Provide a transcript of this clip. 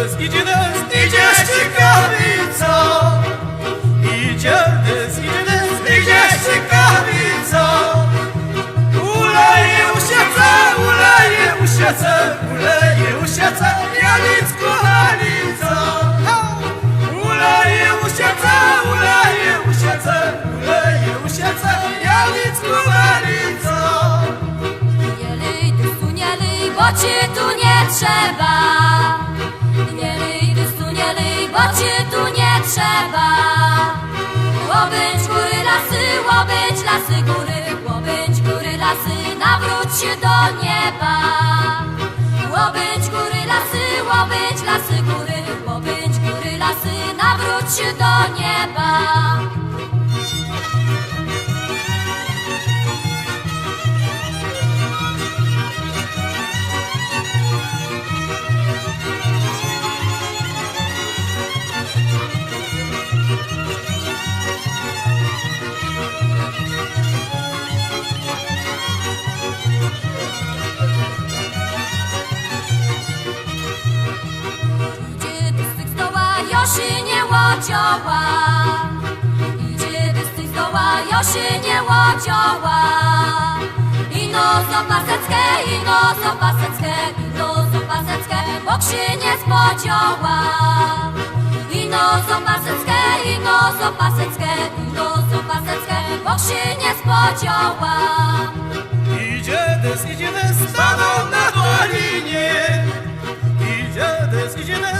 dys, idzie dys, idzie ciekawica. Idzie dys, idzie dys, idzie ciekawica. Uleje usiece, uleje usiece, uleje usiece, janicku hanica. Uleje usiece, uleje usiece, uleje usiece, janicku hanica. Nie lej, dysu nie lej, bo ci tu nie trzeba. Trzeba. Łobędź góry, lasy, łobędź lasy, góry, łobędź góry, lasy, nawróć się do nieba. Łobędź góry, lasy, łobędź lasy, góry, łobędź góry, lasy, nawróć się do nieba. Doła, Josi nie łodzioła. Idzie dystych z doła, Josi nie łodzioła. Ino zopaseckie, ino zopaseckie, ino zopaseckie, bok się nie spodzieła. Ino zopaseckie, ino zopaseckie, ino zopaseckie, bok się nie spodzieła. Idzie dys, idzie dys, staną na dolinie. Idzie dys, idzie dys,